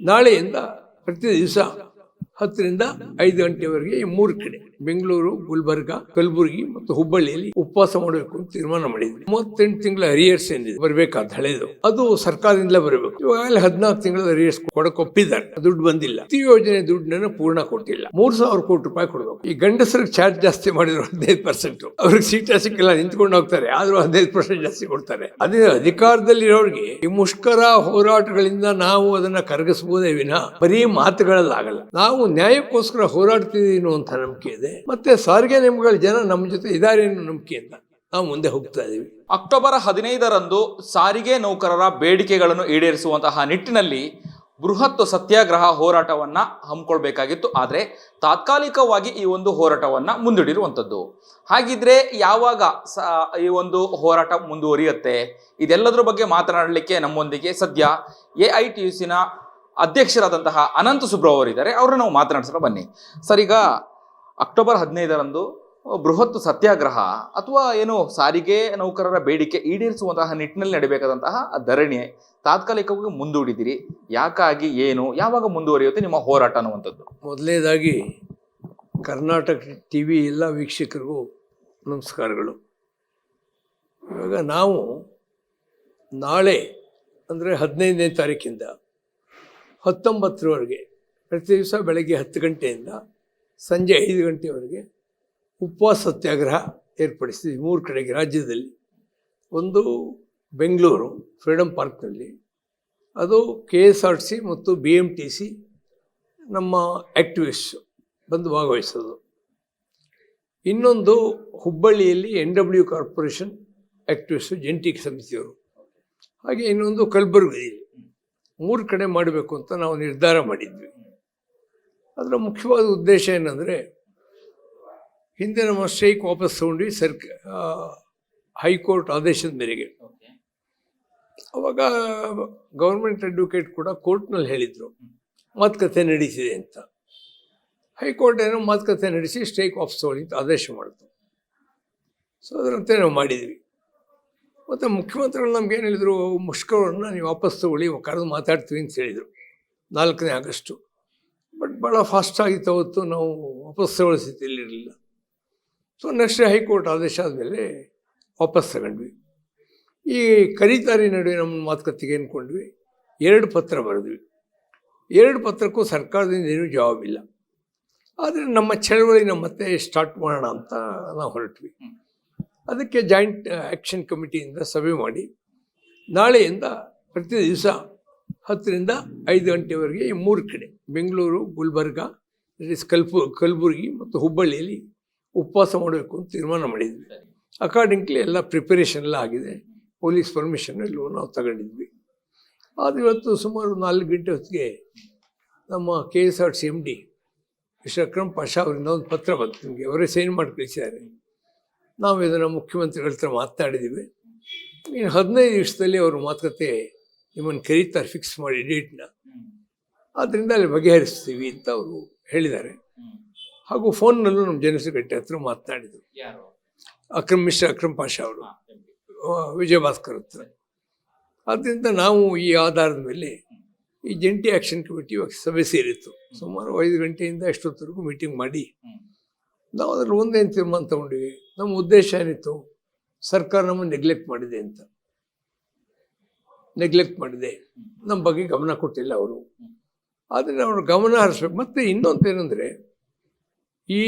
ನಾಳೆಯಿಂದ ಪ್ರತಿ ದಿವಸ ಹತ್ತರಿಂದ ಐದು ಗಂಟೆವರೆಗೆ ಈ ಮೂರು ಕಡೆ ಬೆಂಗಳೂರು, ಗುಲ್ಬರ್ಗ, ಕಲಬುರಗಿ ಮತ್ತು ಹುಬ್ಬಳ್ಳಿಯಲ್ಲಿ ಉಪವಾಸ ಮಾಡಬೇಕು ಅಂತ ತೀರ್ಮಾನ ಮಾಡಿದ್ವಿ. ಮೂವತ್ತೆಂಟು ತಿಂಗಳ ಅರಿಯರ್ಸ್ ಏನಿದೆ ಬರಬೇಕಾದ ಹಳೆದು. ಅದು ಸರ್ಕಾರದಿಂದಲೇ ಬರಬೇಕು. ಇವಾಗಲೇ ಹದಿನಾಲ್ಕು ತಿಂಗಳ ಅರಿಯರ್ಸ್ ಕೊಡಕ್ ಒಪ್ಪಿದ್ದಾರೆ. ದುಡ್ಡು ಬಂದಿಲ್ಲ. ಈ ಯೋಜನೆ ದುಡ್ಡನ್ನ ಪೂರ್ಣ ಕೊಟ್ಟಿಲ್ಲ. ಮೂರ್ ಸಾವಿರ ಕೋಟಿ ರೂಪಾಯಿ ಕೊಡಬೇಕು. ಈ ಗಂಡಸರಿಗೆ ಚಾರ್ಜ್ ಜಾಸ್ತಿ ಮಾಡಿದ್ರು ಹದಿನೈದು ಪರ್ಸೆಂಟ್ ಅವ್ರಿಗೆ ಸೀಟ್ ಸಿಕ್ಕಿಲ್ಲ, ನಿಂತ್ಕೊಂಡು ಹೋಗ್ತಾರೆ. ಆದ್ರೂ ಹದಿನೈದು ಪರ್ಸೆಂಟ್ ಜಾಸ್ತಿ ಕೊಡ್ತಾರೆ. ಅದೇ ಅಧಿಕಾರದಲ್ಲಿರೋರಿಗೆ ಈ ಮುಷ್ಕರ ಹೋರಾಟಗಳಿಂದ ನಾವು ಅದನ್ನ ಕರಗಿಸಬಹುದೇ ವಿನ ಬರೀ ಮಾತುಗಳಲ್ಲಾಗಲ್ಲ. ನಾವು ನ್ಯಾಯಕ್ಕೋಸ್ಕರ ಹೋರಾಡ್ತಿದ್ದೀವಿ ಅಂತ ನಂಬಿಕೆ ಇದೆ. ಮತ್ತೆ ಸಾರಿಗೆ ನಿಯಮಗಳ ಜನ ನಮ್ಮ ಜೊತೆ ಇದಾರೆ ನಂಬಿಕೆಯಿಂದ ನಾವು ಮುಂದೆ ಹೋಗ್ತಾ ಇದ್ದೀವಿ. ಅಕ್ಟೋಬರ್ ಹದಿನೈದರಂದು ಸಾರಿಗೆ ನೌಕರರ ಬೇಡಿಕೆಗಳನ್ನು ಈಡೇರಿಸುವಂತಹ ನಿಟ್ಟಿನಲ್ಲಿ ಬೃಹತ್ ಸತ್ಯಾಗ್ರಹ ಹೋರಾಟವನ್ನ ಹಮ್ಮಿಕೊಳ್ಬೇಕಾಗಿತ್ತು. ಆದರೆ ತಾತ್ಕಾಲಿಕವಾಗಿ ಈ ಒಂದು ಹೋರಾಟವನ್ನ ಮುಂದಿಡಿರುವಂಥದ್ದು. ಹಾಗಿದ್ರೆ ಯಾವಾಗ ಈ ಒಂದು ಹೋರಾಟ ಮುಂದುವರಿಯುತ್ತೆ? ಇದೆಲ್ಲದರ ಬಗ್ಗೆ ಮಾತನಾಡಲಿಕ್ಕೆ ನಮ್ಮೊಂದಿಗೆ ಸದ್ಯ ಎ ಐ ಟಿ ಯು ಸಿನ ಅಧ್ಯಕ್ಷರಾದಂತಹ ಅನಂತ ಸುಬ್ರವ್ ಅವರಿದ್ದಾರೆ ನಾವು ಮಾತನಾಡಿಸೋಣ ಬನ್ನಿ. ಸರ್, ಈಗ ಅಕ್ಟೋಬರ್ ಹದಿನೈದರಂದು ಬೃಹತ್ ಸತ್ಯಾಗ್ರಹ ಅಥವಾ ಏನು ಸಾರಿಗೆ ನೌಕರರ ಬೇಡಿಕೆ ಈಡೇರಿಸುವಂತಹ ನಿಟ್ಟಿನಲ್ಲಿ ನಡೆಯಬೇಕಾದಂತಹ ಧರಣಿ ತಾತ್ಕಾಲಿಕವಾಗಿ ಮುಂದೂಡಿದಿರಿ ಯಾಕಾಗಿ, ಏನು, ಯಾವಾಗ ಮುಂದುವರಿಯುತ್ತೆ ನಿಮ್ಮ ಹೋರಾಟ ಅನ್ನುವಂಥದ್ದು? ಮೊದಲನೇದಾಗಿ ಕರ್ನಾಟಕ ಟಿ ವಿ ಎಲ್ಲ ವೀಕ್ಷಕರಿಗೂ ನಮಸ್ಕಾರಗಳು. ಇವಾಗ ನಾವು ನಾಳೆ ಅಂದರೆ ಹದಿನೈದನೇ ತಾರೀಕಿಂದ ಹತ್ತೊಂಬತ್ತರವರೆಗೆ ಪ್ರತಿ ದಿವಸ ಬೆಳಗ್ಗೆ ಹತ್ತು ಗಂಟೆಯಿಂದ ಸಂಜೆ ಐದು ಗಂಟೆವರೆಗೆ ಉಪವಾಸ ಸತ್ಯಾಗ್ರಹ ಏರ್ಪಡಿಸಿದ್ವಿ ಮೂರು ಕಡೆಗೆ ರಾಜ್ಯದಲ್ಲಿ. ಒಂದು ಬೆಂಗಳೂರು ಫ್ರೀಡಮ್ ಪಾರ್ಕ್ನಲ್ಲಿ, ಅದು ಕೆ ಎಸ್ ಆರ್ ಸಿ ಮತ್ತು ಬಿ ಎಂ ಟಿ ಸಿ ನಮ್ಮ ಆ್ಯಕ್ಟಿವಿಸ್ಟ್ ಬಂದು ಭಾಗವಹಿಸೋದು. ಇನ್ನೊಂದು ಹುಬ್ಬಳ್ಳಿಯಲ್ಲಿ ಎನ್ ಡಬ್ಲ್ಯೂ ಕಾರ್ಪೊರೇಷನ್ ಆ್ಯಕ್ಟಿವಿಸ್ಟು ಜಂಟಿ ಸಮಿತಿಯವರು, ಹಾಗೆ ಇನ್ನೊಂದು ಕಲಬುರಗಿಯಲ್ಲಿ. ಮೂರು ಕಡೆ ಮಾಡಬೇಕು ಅಂತ ನಾವು ನಿರ್ಧಾರ ಮಾಡಿದ್ವಿ. ಅದರ ಮುಖ್ಯವಾದ ಉದ್ದೇಶ ಏನಂದರೆ ಹಿಂದೆ ನಮ್ಮ ಸ್ಟ್ರೈಕ್ ವಾಪಸ್ ತಗೊಂಡ್ವಿ ಸರ್ಕ ಹೈಕೋರ್ಟ್ ಆದೇಶದ ಮೇರೆಗೆ. ಅವಾಗ ಗೌರ್ಮೆಂಟ್ ಅಡ್ವೊಕೇಟ್ ಕೂಡ ಕೋರ್ಟ್ನಲ್ಲಿ ಹೇಳಿದರು ಮಾತುಕತೆ ನಡೀತಿದೆ ಅಂತ. ಹೈಕೋರ್ಟ್ ಏನೋ ಮಾತುಕತೆ ನಡೆಸಿ ಸ್ಟ್ರೈಕ್ ವಾಪಸ್ ತಗೊಳ್ಳಿ ಅಂತ ಆದೇಶ ಮಾಡಿತು ಸೊ ಅದರಂತೆ ನಾವು ಮಾಡಿದ್ವಿ. ಮತ್ತು ಮುಖ್ಯಮಂತ್ರಿಗಳು ನಮ್ಗೆ ಏನು ಹೇಳಿದರು ಮುಷ್ಕರವನ್ನು ನೀವು ವಾಪಸ್ ತಗೊಳ್ಳಿ ಕರೆದು ಮಾತಾಡ್ತೀವಿ ಅಂತ ಹೇಳಿದರು. ನಾಲ್ಕನೇ ಆಗಸ್ಟು. ಬಟ್ ಭಾಳ ಫಾಸ್ಟ್ ಆಗಿತ್ತು ಅವತ್ತು ನಾವು ವಾಪಸ್ ತಗೊಳ್ಳೋ ಸ್ಥಿತಿಯಲ್ಲಿರಲಿಲ್ಲ ಸೊ ನೆಕ್ಸ್ಟ್ ಹೈಕೋರ್ಟ್ ಆದೇಶ ಆದಮೇಲೆ ವಾಪಸ್ ತಗೊಂಡ್ವಿ. ಈ ಕರೀತಾರಿ ನಡುವೆ ನಮ್ಮ ಮಾತುಕತೆಗೆ ಅಂದ್ಕೊಂಡ್ವಿ ಎರಡು ಪತ್ರ ಬರೆದ್ವಿ. ಎರಡು ಪತ್ರಕ್ಕೂ ಸರ್ಕಾರದಿಂದ ಏನೂ ಜವಾಬಿಲ್ಲ ಆದರೆ ನಮ್ಮ ಚಳವಳಿನ ಮತ್ತೆ ಸ್ಟಾರ್ಟ್ ಮಾಡೋಣ ಅಂತ ನಾವು ಹೊರಟ್ವಿ. ಅದಕ್ಕೆ ಜಾಯಿಂಟ್ ಆ್ಯಕ್ಷನ್ ಕಮಿಟಿಯಿಂದ ಸಭೆ ಮಾಡಿ, ನಾಳೆಯಿಂದ ಪ್ರತಿ ದಿವಸ ಹತ್ತರಿಂದ ಐದು ಗಂಟೆವರೆಗೆ ಈ ಮೂರು ಕಡೆ, ಬೆಂಗಳೂರು, ಗುಲ್ಬರ್ಗ ಕಲ್ಪು, ಕಲಬುರಗಿ ಮತ್ತು ಹುಬ್ಬಳ್ಳಿಯಲ್ಲಿ ಉಪವಾಸ ಮಾಡಬೇಕು ಅಂತ ತೀರ್ಮಾನ ಮಾಡಿದ್ವಿ. ಅಕಾರ್ಡಿಂಗ್ಲಿ ಎಲ್ಲ ಪ್ರಿಪರೇಷನ್ ಎಲ್ಲ ಆಗಿದೆ. ಪೊಲೀಸ್ ಪರ್ಮಿಷನ್ ಎಲ್ಲವೂ ನಾವು ತಗೊಂಡಿದ್ವಿ. ಆದರೆ ಇವತ್ತು ಸುಮಾರು ನಾಲ್ಕು ಗಂಟೆ ಹೊತ್ತಿಗೆ ನಮ್ಮ K S R C M D Vishwakram Pasha ಅವರಿಂದ ಒಂದು ಪತ್ರ ಬಂತು. ನಿಮಗೆ ಅವರೇ ಸೈನ್ ಮಾಡಿ ಕಳಿಸಿದ್ದಾರೆ. ನಾವು ಇದನ್ನು ಮುಖ್ಯಮಂತ್ರಿಗಳ ಹತ್ರ ಮಾತನಾಡಿದ್ದೀವಿ ಇನ್ನು ಹದಿನೈದು ದಿವಸದಲ್ಲಿ ಅವರು ಮಾತುಕತೆ ನಿಮ್ಮನ್ನು ಕರೀತಾರೆ ಫಿಕ್ಸ್ ಮಾಡಿ ಡೇಟ್ನ ಆದ್ದರಿಂದ ಅಲ್ಲಿ ಬಗೆಹರಿಸ್ತೀವಿ ಅಂತ ಅವರು ಹೇಳಿದ್ದಾರೆ. ಹಾಗೂ ಫೋನ್ನಲ್ಲೂ ನಮ್ಮ ಜನಸಗಟ್ಟೆ ಹತ್ರ ಮಾತನಾಡಿದರು. ಅಕ್ರಮ್ ಮಿಶ್ರ ಅಕ್ರಮ್ ಪಾಷಾ ಅವರು. ವಿಜಯ ಭಾಸ್ಕರ್ ಹತ್ರ. ಆದ್ದರಿಂದ ನಾವು ಈ ಆಧಾರದ ಮೇಲೆ ಈ ಜಂಟಿ ಆ್ಯಕ್ಷನ್ ಕಮಿಟಿ ಇವಾಗ ಸಭೆ ಸೇರಿತ್ತು. ಸುಮಾರು ಐದು ಗಂಟೆಯಿಂದ ಎಷ್ಟೊತ್ತವರೆಗೂ ಮೀಟಿಂಗ್ ಮಾಡಿ ನಾವು ಅದರಲ್ಲಿ ಒಂದೇನು ತೀರ್ಮಾನ ತಗೊಂಡ್ವಿ. ನಮ್ಮ ಉದ್ದೇಶ ಏನಿತ್ತು? ಸರ್ಕಾರ ನಮ್ಮನ್ನು ನೆಗ್ಲೆಕ್ಟ್ ಮಾಡಿದೆ ಅಂತ. ನೆಗ್ಲೆಕ್ಟ್ ಮಾಡಿದೆ. ನಮ್ಮ ಬಗ್ಗೆ ಗಮನ ಕೊಟ್ಟಿಲ್ಲ ಅವರು. ಆದರೆ ಅವರು ಗಮನ ಹರಿಸ್ಬೇಕು. ಮತ್ತು ಇನ್ನೊಂದು ಏನಂದರೆ ಈ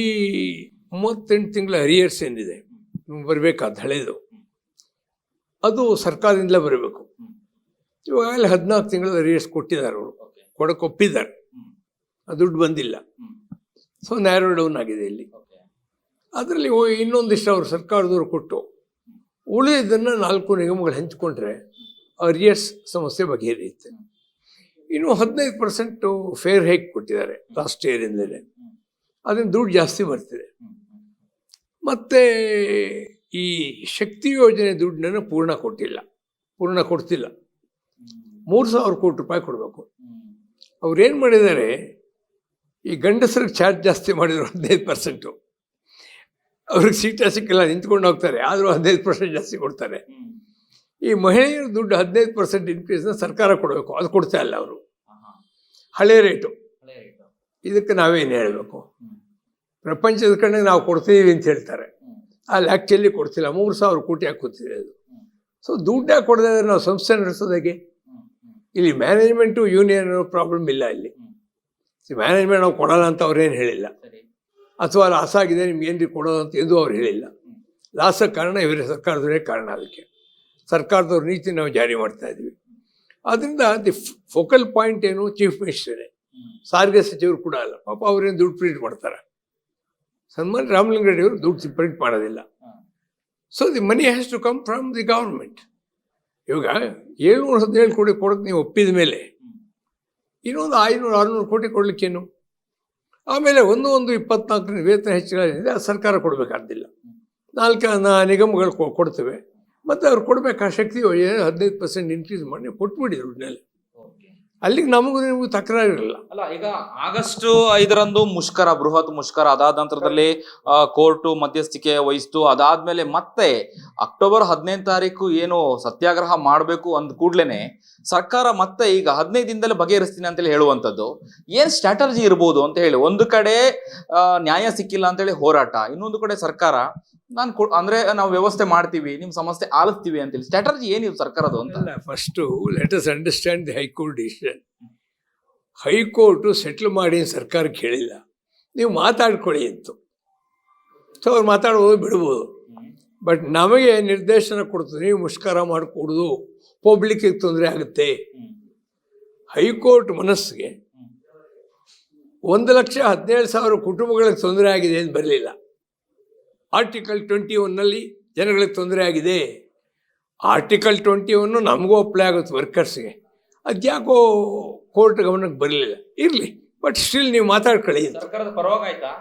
ಮೂವತ್ತೆಂಟು ತಿಂಗಳ ಹರಿಯರ್ಸ್ ಏನಿದೆ ಬರಬೇಕಾದ ಹಳೇದು. ಅದು ಸರ್ಕಾರದಿಂದಲೇ ಬರಬೇಕು. ಇವಾಗಲೇ ಹದಿನಾಲ್ಕು ತಿಂಗಳ ಹರಿಯರ್ಸ್ ಕೊಟ್ಟಿದ್ದಾರೆ ಅವರು. ಕೊಡಕ್ಕೆ ಒಪ್ಪಿದ್ದಾರೆ. ದುಡ್ಡು ಬಂದಿಲ್ಲ. ಸೊ ನ್ಯಾರೋ ಡೌನ್ ಆಗಿದೆ ಇಲ್ಲಿ. ಅದರಲ್ಲಿ ಇನ್ನೊಂದಿಷ್ಟು ಅವರು ಸರ್ಕಾರದವರು ಕೊಟ್ಟು ಉಳಿದನ್ನು ನಾಲ್ಕು ನಿಗಮಗಳು ಹಂಚಿಕೊಂಡ್ರೆ ಅರಿಯರ್ಸ್ ಸಮಸ್ಯೆ ಬಗೆಹರಿಯುತ್ತೆ. ಇನ್ನು ಹದಿನೈದು ಪರ್ಸೆಂಟು ಫೇರ್ ಹೈಕ್ ಕೊಟ್ಟಿದ್ದಾರೆ ಲಾಸ್ಟ್ ಇಯರಿಂದಲೇ ಅದನ್ನು ದುಡ್ಡು ಜಾಸ್ತಿ ಬರ್ತಿದೆ. ಮತ್ತು ಈ ಶಕ್ತಿ ಯೋಜನೆ ದುಡ್ಡನ್ನು ಪೂರ್ಣ ಕೊಟ್ಟಿಲ್ಲ. ಪೂರ್ಣ ಕೊಡ್ತಿಲ್ಲ. ಮೂರು ಸಾವಿರ ಕೋಟಿ ರೂಪಾಯಿ ಕೊಡಬೇಕು. ಅವ್ರು ಏನು ಮಾಡಿದ್ದಾರೆ? ಈ ಗಂಡಸರಿಗೆ ಚಾರ್ಜ್ ಜಾಸ್ತಿ ಮಾಡಿದರು ಹದಿನೈದು ಪರ್ಸೆಂಟು ಅವ್ರಿಗೆ ಸೀಟ ಸಿಕ್ಕಿಲ್ಲ, ನಿಂತ್ಕೊಂಡು ಹೋಗ್ತಾರೆ. ಆದರೂ ಹದಿನೈದು ಪರ್ಸೆಂಟ್ ಜಾಸ್ತಿ ಕೊಡ್ತಾರೆ. ಈ ಮಹಿಳೆಯರ ದುಡ್ಡು ಹದಿನೈದು ಪರ್ಸೆಂಟ್ ಇನ್ಕ್ರೀಸ್ನ ಸರ್ಕಾರ ಕೊಡಬೇಕು. ಅದು ಕೊಡ್ತಾ ಇಲ್ಲ ಅವರು. ಹಳೆ ರೇಟು. ಇದಕ್ಕೆ ನಾವೇನು ಹೇಳಬೇಕು? ಪ್ರಪಂಚದ ಕಡೆ ನಾವು ಕೊಡ್ತೀವಿ ಅಂತ ಹೇಳ್ತಾರೆ. ಅಲ್ಲಿ ಆ್ಯಕ್ಚುಲಿ ಕೊಡ್ತಿಲ್ಲ ಮೂರು ಸಾವಿರ ಕೋಟಿ ಹಾಕುತ್ತಿದೆ ಅದು. ಸೊ ದುಡ್ಡು ಯಾಕೆ ಕೊಡದೆ ನಾವು ಸಂಸ್ಥೆ ನಡೆಸೋದಾಗೆ ಇಲ್ಲಿ ಮ್ಯಾನೇಜ್ಮೆಂಟು ಯೂನಿಯನ್ ಪ್ರಾಬ್ಲಮ್ ಇಲ್ಲ ಇಲ್ಲಿ. ಮ್ಯಾನೇಜ್ಮೆಂಟ್ ನಾವು ಕೊಡಲ್ಲ ಅಂತ ಅವ್ರೇನು ಹೇಳಿಲ್ಲ. ಅಥವಾ ಲಾಸ್ ಆಗಿದೆ ನಿಮ್ಗೆ ಏನು ಕೊಡೋದು ಅಂತ ಎಂದು ಅವ್ರು ಹೇಳಿಲ್ಲ. ಲಾಸಕ್ಕೆ ಕಾರಣ ಇವರೇ ಸರ್ಕಾರದವರೇ ಕಾರಣ ಅದಕ್ಕೆ. ಸರ್ಕಾರದವ್ರ ನೀತಿ ನಾವು ಜಾರಿ ಮಾಡ್ತಾ ಇದ್ದೀವಿ. ಅದರಿಂದ ದಿ ಫೋಕಲ್ ಪಾಯಿಂಟ್ ಏನು ಚೀಫ್ ಮಿನಿಸ್ಟರೇ. ಸಾರಿಗೆ ಸಚಿವರು ಕೂಡ ಅಲ್ಲ, ಪಾಪ ಅವ್ರೇನು ದುಡ್ಡು ಪ್ರಿಂಟ್ ಮಾಡ್ತಾರೆ. ಸನ್ಮಾನ್ ರಾಮಲಿಂಗರೆಡ್ಡಿ ಅವರು ದುಡ್ಡು ಪ್ರಿಂಟ್ ಮಾಡೋದಿಲ್ಲ. So the money has to come from the government ಇವಾಗ ಏಳ್ನೂರ ಹದಿನೇಳು ಕೋಟಿ ಕೊಡೋಕೆ ನೀವು ಒಪ್ಪಿದ ಮೇಲೆ, ಇನ್ನೊಂದು ಐನೂರು, ಆರುನೂರು ಕೋಟಿ ಕೊಡಲಿಕ್ಕೇನು? ಆಮೇಲೆ ಒಂದು ಒಂದು ಇಪ್ಪತ್ನಾಲ್ಕನೇ ವೇತನ ಹೆಚ್ಚಿಗೆ ಸರ್ಕಾರ ಕೊಡಬೇಕಾದಿಲ್ಲ ನಾಲ್ಕು ನಿಗಮಗಳು ಕೊಡ್ತೇವೆ. ಮತ್ತು ಅವ್ರು ಕೊಡಬೇಕಾ? ಶಕ್ತಿ ಹದಿನೈದು ಪರ್ಸೆಂಟ್ ಇನ್ಕ್ರೀಸ್ ಮಾಡಿ ಕೊಟ್ಬಿಡಿ ಮೇಲೆ. ಅಲ್ಲಿಗೆ ನಮಗೂ ನಿಮಗೂ ತಕರಾರು ಇರಲಿಲ್ಲ ಅಲ್ಲ ಈಗ ಆಗಸ್ಟ್ ಐದರಂದು ಮುಷ್ಕರ ಬೃಹತ್ ಮುಷ್ಕರ ಅದಾದ ನಂತರದಲ್ಲಿ ಕೋರ್ಟು ಮಧ್ಯಸ್ಥಿಕೆ ವಹಿಸ್ತು. ಅದಾದ್ಮೇಲೆ ಮತ್ತೆ ಅಕ್ಟೋಬರ್ ಹದಿನೈದು ತಾರೀಕು ಏನು ಸತ್ಯಾಗ್ರಹ ಮಾಡಬೇಕು ಅಂದ ಕೂಡ್ಲೇನೆ ಸರ್ಕಾರ ಮತ್ತೆ ಈಗ ಹದಿನೈದು ದಿನದಲ್ಲಿ ಬಗೆಹರಿಸ್ತೀನಿ ಅಂತೇಳಿ ಹೇಳುವಂಥದ್ದು. ಏನು ಸ್ಟ್ರಾಟಜಿ ಇರ್ಬೋದು ಅಂತ ಹೇಳಿ ಒಂದು ಕಡೆ ಆ, ನ್ಯಾಯ ಸಿಕ್ಕಿಲ್ಲ ಅಂತೇಳಿ ಹೋರಾಟ ಇನ್ನೊಂದು ಕಡೆ ಸರ್ಕಾರ ನಾನು ಅಂದ್ರೆ ನಾವು ವ್ಯವಸ್ಥೆ ಮಾಡ್ತೀವಿ, ನಿಮ್ ಸಮಸ್ಯೆ ಆಲಿಸ್ತೀವಿ ಅಂತೇಳಿ. ಸ್ಟ್ರಾಟಜಿ ಏನಿದೆ ಸರ್ಕಾರದ ಅಂತ? First let us understand the high court decision high court settle ಮಾಡಿ ಸರ್ಕಾರ ಹೇಳಿಲ್ಲ ನೀವು ಮಾತಾಡ್ಕೊಳ್ಳಿ ಇತ್ತು ಸೊ ಅವ್ರು ಮಾತಾಡ್ಬೋದು ಬಿಡ್ಬೋದು. ಬಟ್ ನಮಗೆ ನಿರ್ದೇಶನ ಕೊಡ್ತದೆ, ನೀವು ಮುಷ್ಕರ ಮಾಡಿಕೊಡೋದು ಪಬ್ಲಿಕ್ಕಿಗೆ ತೊಂದರೆ ಆಗುತ್ತೆ. ಹೈಕೋರ್ಟ್ ಮನಸ್ಸಿಗೆ ಒಂದು ಲಕ್ಷ ಹದಿನೇಳು ಸಾವಿರ ಕುಟುಂಬಗಳಿಗೆ ತೊಂದರೆ ಆಗಿದೆ ಅಂತ ಬರಲಿಲ್ಲ. ಆರ್ಟಿಕಲ್ ಟ್ವೆಂಟಿ ಒನ್ನಲ್ಲಿ ಜನಗಳಿಗೆ ತೊಂದರೆ ಆಗಿದೆ. ಆರ್ಟಿಕಲ್ ಟ್ವೆಂಟಿ ಒನ್ನು ನಮಗೂ ಅಪ್ಲೈ ಆಗುತ್ತೆ ವರ್ಕರ್ಸ್ಗೆ ಅದ್ಯಾಕೋ ಕೋರ್ಟ್ ಗಮನಕ್ಕೆ ಬರಲಿಲ್ಲ. ಇರಲಿ ಬಟ್ ಸ್ಟಿಲ್ ನೀವು ಮಾತಾಡ್ಕೊಳ್ಳಿ ಸರ್ಕಾರದ ಪರವಾಗಾಯ್ತಾ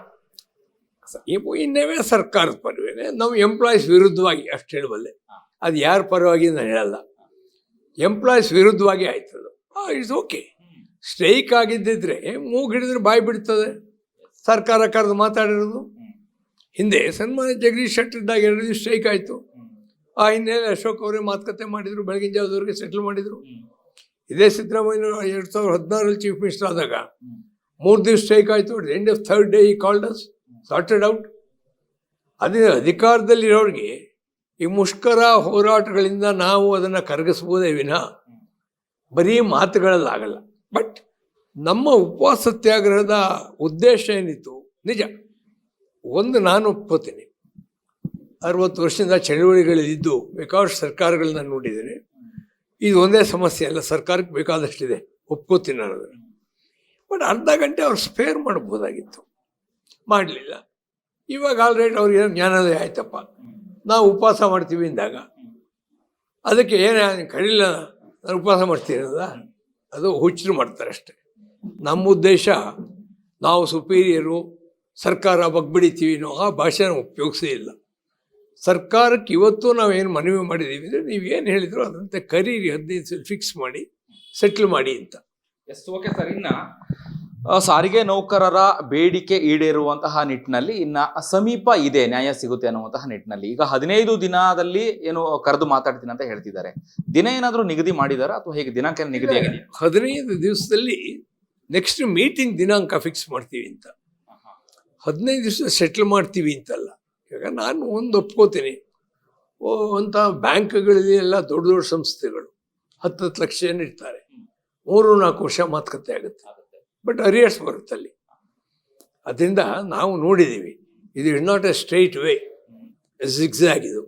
ಇನ್ನವೇ ಸರ್ಕಾರದ ಪರವೇನೆ ನಾವು ಎಂಪ್ಲಾಯೀಸ್ ವಿರುದ್ಧವಾಗಿ ಅಷ್ಟು ಹೇಳಬಲ್ಲೆ. ಅದು ಯಾರ ಪರವಾಗಿ ನಾನು ಹೇಳಲ್ಲ. ಎಂಪ್ಲಾಯೀಸ್ ವಿರುದ್ಧವಾಗಿ ಅದು. ಇಟ್ಸ್ ಓಕೆ ಸ್ಟ್ರೈಕ್ ಆಗಿದ್ದಿದ್ರೆ ಮೂಗು ಹಿಡಿದ್ರೆ ಬಾಯಿ ಬಿಡ್ತದೆ. ಸರ್ಕಾರ ಕರೆದು ಮಾತಾಡಿರೋದು. ಹಿಂದೆ ಸನ್ಮಾನ್ಯ ಜಗದೀಶ್ ಶೆಟ್ಟರ್ದಾಗ ಎರಡು ಸ್ಟ್ರೈಕ್ ಆಯಿತು. ಆ ಹಿನ್ನೆಲೆ ಅಶೋಕ್ ಅವರೇ ಮಾತುಕತೆ ಮಾಡಿದರು, ಬೆಳಗಿನ ಜಾವದವರೆಗೆ ಸೆಟ್ಲ್ ಮಾಡಿದರು. ಇದೇ ಸಿದ್ದರಾಮಯ್ಯ ಎರಡು ಸಾವಿರದ ಹದಿನಾರಲ್ಲಿ ಚೀಫ್ ಮಿನಿಸ್ಟರ್ ಆದಾಗ ಮೂರು ದಿವಸ ಸ್ಟ್ರೈಕ್ ಆಯಿತು. ಎಂಡ್ ಆಫ್ ಥರ್ಡ್ ಡೇ ಈ ಕಾಲ್ಡ್ ಅಸ್ ಸಾರ್ಟೆಡ್ ಔಟ್ ಅದೇ ಅಧಿಕಾರದಲ್ಲಿರೋರಿಗೆ ಈ ಮುಷ್ಕರ ಹೋರಾಟಗಳಿಂದ ನಾವು ಅದನ್ನು ಕರಗಿಸ್ಬೋದೇ ವಿನಃ? ಬರೀ ಮಾತುಗಳಲ್ಲಾಗಲ್ಲ. ಬಟ್ ನಮ್ಮ ಉಪವಾಸ ಸತ್ಯಾಗ್ರಹದ ಉದ್ದೇಶ ಏನಿತ್ತು? ನಿಜ. ಒಂದು ನಾನು ಒಪ್ಕೋತೀನಿ ಅರವತ್ತು ವರ್ಷದಿಂದ ಚಳವಳಿಗಳಿದ್ದು ಬೇಕಾದಷ್ಟು ಸರ್ಕಾರಗಳನ್ನ ನೋಡಿದ್ದೇನೆ. ಇದು ಒಂದೇ ಸಮಸ್ಯೆ ಅಲ್ಲ, ಸರ್ಕಾರಕ್ಕೆ ಬೇಕಾದಷ್ಟಿದೆ. ಒಪ್ಕೋತೀನಿ ನಾನು ಅದನ್ನು. ಬಟ್ ಅರ್ಧ ಗಂಟೆ ಅವ್ರು ಸ್ಪೇರ್ ಮಾಡ್ಬೋದಾಗಿತ್ತು ಮಾಡಲಿಲ್ಲ. ಇವಾಗ ಆಲ್ರೇಟ್ ಅವ್ರಿಗೆ ಏನೋ ಜ್ಞಾನೋದಯ ಆಯ್ತಪ್ಪ. ನಾವು ಉಪವಾಸ ಮಾಡ್ತೀವಿ ಅಂದಾಗ. ಅದಕ್ಕೆ ಏನೇ ಕಡಿಲ್ಲ ನಾನು ಉಪವಾಸ ಮಾಡ್ತೀನಿ ಅದ ಅದು ಹುಚ್ಚರು ಮಾಡ್ತಾರೆ ಅಷ್ಟೆ. ನಮ್ಮ ಉದ್ದೇಶ ನಾವು ಸುಪೀರಿಯರು ಸರ್ಕಾರ ಬಗ್ಬಿಡಿತೀವಿ ಅನ್ನೋ ಆ ಭಾಷೆನ ಉಪಯೋಗಿಸೇ ಇಲ್ಲ. ಸರ್ಕಾರಕ್ಕೆ ಇವತ್ತು ನಾವೇನು ಮನವಿ ಮಾಡಿದ್ದೀವಿ ಅಂದರೆ ನೀವು ಏನು ಹೇಳಿದ್ರು ಅದಂತೆ ಕರೀರಿ ಹದಿನೈದು ಸಲ ಫಿಕ್ಸ್ ಮಾಡಿ ಸೆಟ್ಲ್ ಮಾಡಿ ಅಂತ. ಎಸ್ ಓಕೆ ಸರ್ ಇನ್ನು ಸಾರಿಗೆ ನೌಕರರ ಬೇಡಿಕೆ ಈಡೇರುವಂತಹ ನಿಟ್ಟಿನಲ್ಲಿ ಇನ್ನ ಸಮೀಪ ಇದೆ ನ್ಯಾಯ ಸಿಗುತ್ತೆ ಅನ್ನುವಂತಹ ನಿಟ್ಟಿನಲ್ಲಿ. ಈಗ ಹದಿನೈದು ದಿನದಲ್ಲಿ ಏನು ಕರೆದು ಮಾತಾಡ್ತೀನಿ ಅಂತ ಹೇಳ್ತಿದ್ದಾರೆ. ದಿನ ಏನಾದರೂ ನಿಗದಿ ಮಾಡಿದಾರ ಅಥವಾ ಹೇಗೆ ದಿನಾಂಕ ನಿಗದಿ ಆಗಿದೆ ಹದಿನೈದು ದಿವಸದಲ್ಲಿ ನೆಕ್ಸ್ಟ್ ಮೀಟಿಂಗ್ ದಿನಾಂಕ ಫಿಕ್ಸ್ ಮಾಡ್ತೀವಿ ಅಂತ. ಹದಿನೈದು ದಿವಸ ಸೆಟ್ಲ್ ಮಾಡ್ತೀವಿ ಅಂತಲ್ಲ. ಇವಾಗ ನಾನು ಒಂದು ಒಪ್ಕೋತೀನಿ. ಓ, ಅಂತ ಬ್ಯಾಂಕ್ಗಳಲ್ಲಿ ಎಲ್ಲ ದೊಡ್ಡ ದೊಡ್ಡ ಸಂಸ್ಥೆಗಳು ಹತ್ತು ಹತ್ತು ಲಕ್ಷ ಏನು ಇರ್ತಾರೆ. ಮೂರು ನಾಲ್ಕು ವರ್ಷ ಮಾತುಕತೆ ಆಗುತ್ತೆ. ಬಟ್ ಅರಿಯರ್ಸ್ ಬರುತ್ತಲ್ಲಿ ಅದರಿಂದ ನಾವು ನೋಡಿದ್ದೀವಿ. ಇದು is not a straight way zigzag ಇದು.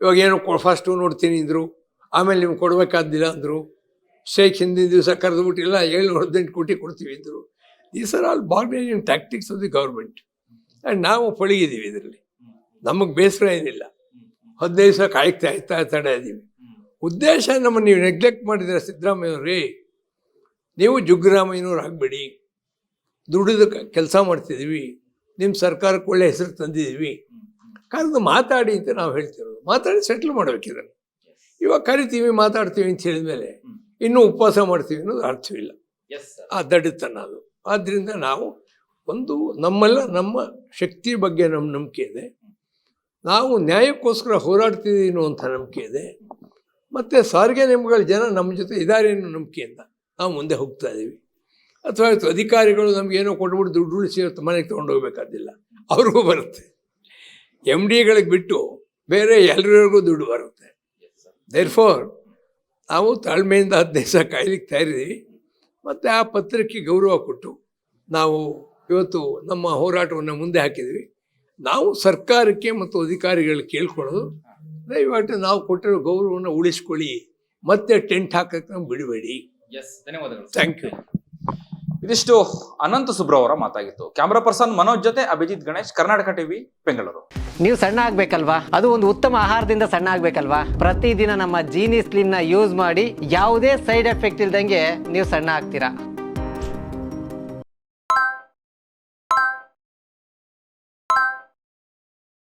ಇವಾಗ ಏನೋ ಫಸ್ಟು ನೋಡ್ತೀನಿ ಅಂದರು. ಆಮೇಲೆ ನಿಮ್ಗೆ ಕೊಡಬೇಕಾದಿಲ್ಲ ಅಂದರು. ಶೇಖ್ ಹಿಂದಿನ ದಿವಸ ಕರೆದುಬಿಟ್ಟಿಲ್ಲ ಏಳ್ನೂರ ಹದಿನೆಂಟು ಕೋಟಿ ಕೊಡ್ತೀವಿ ಅಂದರು. ಈ are all bargaining tactics of the government and ನಾವು ಪಳಗಿದ್ದೀವಿ ಇದರಲ್ಲಿ. ನಮಗೆ ಬೇಸರ ಏನಿಲ್ಲ. ಹದಿನೈದು ದಿವಸ ಕಾಯ್ತಾ ಇರ್ತಾ ತಡೆ ಇದ್ದೀವಿ ಉದ್ದೇಶ ನಮ್ಮನ್ನು ನೀವು ನೆಗ್ಲೆಕ್ಟ್ ಮಾಡಿದರೆ ಸಿದ್ದರಾಮಯ್ಯವ್ರಿ ನೀವು ಜುಗ್ರಾಮಯ್ಯನವ್ರು ಆಗಬೇಡಿ ದುಡಿದ ಕೆಲಸ ಮಾಡ್ತಿದ್ದೀವಿ ನಿಮ್ಮ ಸರ್ಕಾರಕ್ಕೆ ಒಳ್ಳೆ ಹೆಸರು ತಂದಿದ್ದೀವಿ ಕರೆದು ಮಾತಾಡಿ ಅಂತ ನಾವು ಹೇಳ್ತಿರೋದು. ಮಾತಾಡಿ ಸೆಟ್ಲ್ ಮಾಡಬೇಕಿದ್ರೆ ಇವಾಗ ಕರಿತೀವಿ ಮಾತಾಡ್ತೀವಿ ಅಂತ ಹೇಳಿದ್ಮೇಲೆ ಇನ್ನೂ ಉಪವಾಸ ಮಾಡ್ತೀವಿ ಅನ್ನೋದು ಅರ್ಥವಿಲ್ಲ. ಆ ದಡ್ಡತನ ಅದು. ಆದ್ದರಿಂದ ನಾವು ಒಂದು ನಮ್ಮೆಲ್ಲ ನಮ್ಮ ಶಕ್ತಿ ಬಗ್ಗೆ ನಮ್ಮ ನಂಬಿಕೆ ಇದೆ. ನಾವು ನ್ಯಾಯಕ್ಕೋಸ್ಕರ ಹೋರಾಡ್ತಿದ್ದೀವಿ ಅನ್ನುವಂಥ ನಂಬಿಕೆ ಇದೆ. ಮತ್ತು ಸಾರಿಗೆ ನಿಯಮಗಳ ಜನ ನಮ್ಮ ಜೊತೆ ಇದ್ದಾರೆ ಅನ್ನೋ ನಂಬಿಕೆಯಿಂದ ನಾವು ಮುಂದೆ ಹೋಗ್ತಾ ಇದ್ದೀವಿ ಅಥವಾ ಇವತ್ತು ಅಧಿಕಾರಿಗಳು ನಮಗೇನೋ ಕೊಟ್ಬಿಟ್ಟು ದುಡ್ಡು ಉಳಿಸಿ ಇವತ್ತು ಮನೆಗೆ ತೊಗೊಂಡು ಹೋಗ್ಬೇಕಾದಿಲ್ಲ. ಅವ್ರಿಗೂ ಬರುತ್ತೆ. ಎಂ ಡಿಗಳಿಗೆ ಬಿಟ್ಟು ಬೇರೆ ಎಲ್ಲರಿಗೂ ದುಡ್ಡು ಬರುತ್ತೆ. ದೇರ್ ಫೋರ್ ನಾವು ತಾಳ್ಮೆಯಿಂದ ಹದಿನೈದು ದಿವಸ ಕಾಯ್ಲಿಕ್ಕೆ ತಯಾರಿದ್ದೀವಿ. ಮತ್ತು ಆ ಪತ್ರಕ್ಕೆ ಗೌರವ ಕೊಟ್ಟು ನಾವು ಇವತ್ತು ನಮ್ಮ ಹೋರಾಟವನ್ನು ಮುಂದೆ ಹಾಕಿದ್ವಿ. ನಾವು ಸರ್ಕಾರಕ್ಕೆ ಮತ್ತು ಅಧಿಕಾರಿಗಳು ಕೇಳ್ಕೊಳ್ಳೋದು. ದಯವಿಟ್ಟು ನಾವು ಕೊಟ್ಟಿರೋ ಗೌರವವನ್ನು ಉಳಿಸ್ಕೊಳ್ಳಿ. ಮತ್ತೆ ಟೆಂಟ್ ಹಾಕಕ್ಕೆ ನಮ್ಗೆ ಬಿಡಬೇಡಿ. ಧನ್ಯವಾದಗಳು. ಥ್ಯಾಂಕ್ ಯು ಇದಿಷ್ಟು ಅನಂತ ಸುಬ್ರವರ ಮಾತಾಗಿತ್ತು. ಕ್ಯಾಮ್ರಾ ಪರ್ಸನ್ ಮನೋಜ್ ಜೊತೆ ಅಭಿಜಿತ್ ಗಣೇಶ್, ಕರ್ನಾಟಕ ಟಿವಿ, ಬೆಂಗಳೂರು. ನೀವು ಸಣ್ಣ ಆಗ್ಬೇಕಲ್ವಾ? ಅದು ಒಂದು ಉತ್ತಮ ಆಹಾರದಿಂದ ಸಣ್ಣ ಆಗ್ಬೇಕಲ್ವಾ? ಪ್ರತಿದಿನ ನಮ್ಮ ಜೀನಿ ಸ್ಲಿಮ್ನ ಯೂಸ್ ಮಾಡಿ ಯಾವುದೇ ಸೈಡ್ ಎಫೆಕ್ಟ್ ಇಲ್ದಂಗೆ ನೀವು ಸಣ್ಣ ಆಗ್ತೀರಾ?